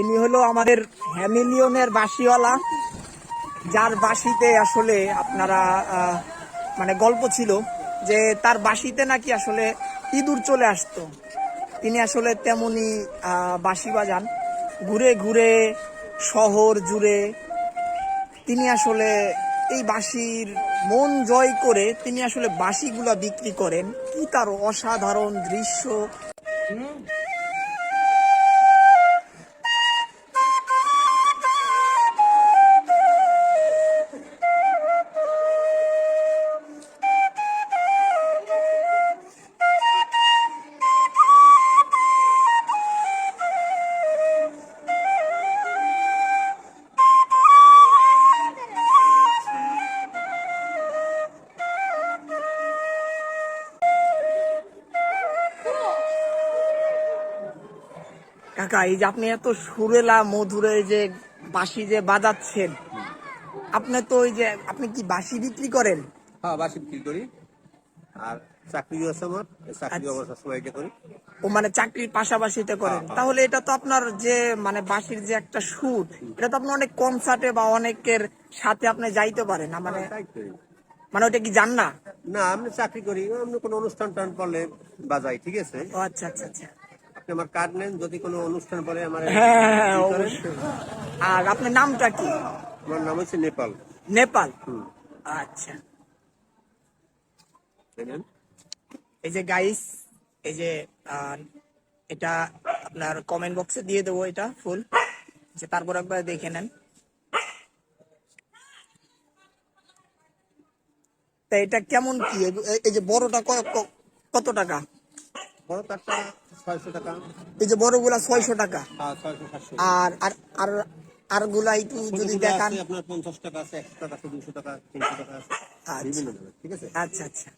ইনি হলো আমাদের হ্যামিলিয়নের বাসিওয়ালা যার বাসিতে আসলে আপনারা মানে গল্প ছিল যে তার বাসিতে নাকি আসলে ইঁদুর চলে আসতো। তিনি আসলে তেমনি বাঁশি বাজান। ঘুরে ঘুরে শহর জুড়ে তিনি আসলে এই বাঁশির মন জয় করে তিনি আসলে বাঁশিগুলা বিক্রি করেন। কি তার অসাধারণ দৃশ্য। কাকা এই যে আপনি এত সুরেলা মধুরে যে বাঁশি যে বাজাচ্ছেন আপনি তো ওই যে আপনি কি বাঁশি বিক্রি করেন? হ্যাঁ বাসি বিক্রি করি। আর চাকরিও আছে আমার চাকরি। অবস্থা এটা করি। ও মানে চাকরির পাশাপাশি করেন। হ্যাঁ, হ্যাঁ। তাহলে এটা তো আপনার যে মানে বাঁশির যে একটা সুর এটা তো আপনি অনেক কনসার্টে বা অনেকের সাথে আপনি যাইতে পারেন। মানে তাই মানে ওটা কি জান না? না আমি চাকরি করি আমি কোনো অনুষ্ঠান টান পড়লে বাজাই ঠিক আছে? ও আচ্ছা আচ্ছা আচ্ছা। আপনি আমার কার্ড নেন যদি কোনো অনুষ্ঠান পড়ে আমার হ্যাঁ হ্যাঁ, অবশ্যই। আর আপনার নামটা কি? আমার নাম হচ্ছে নেপাল। নেপাল? আচ্ছা। এই যে গাইস এই যে এটা আপনার কমেন্ট বক্সে দিয়ে দেবো এটা ফুল যে তারপর একবার দেখে নেন। তা এটা কেমন কি? এই যে বড়টা কত টাকা? বড় তারটা ছয়শো টাকা। এই যে বড়গুলা ছয়শো টাকা। আর আর আর আর আরগুলা একটু যদি দেখান। আপনার পঞ্চাশ টাকা আছে একশো টাকা আছে দুশো টাকা তিনশো টাকা আছে আচ্ছা। বিভিন্ন ঠিক আছে? আচ্ছা আচ্ছা।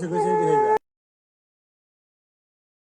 这个这个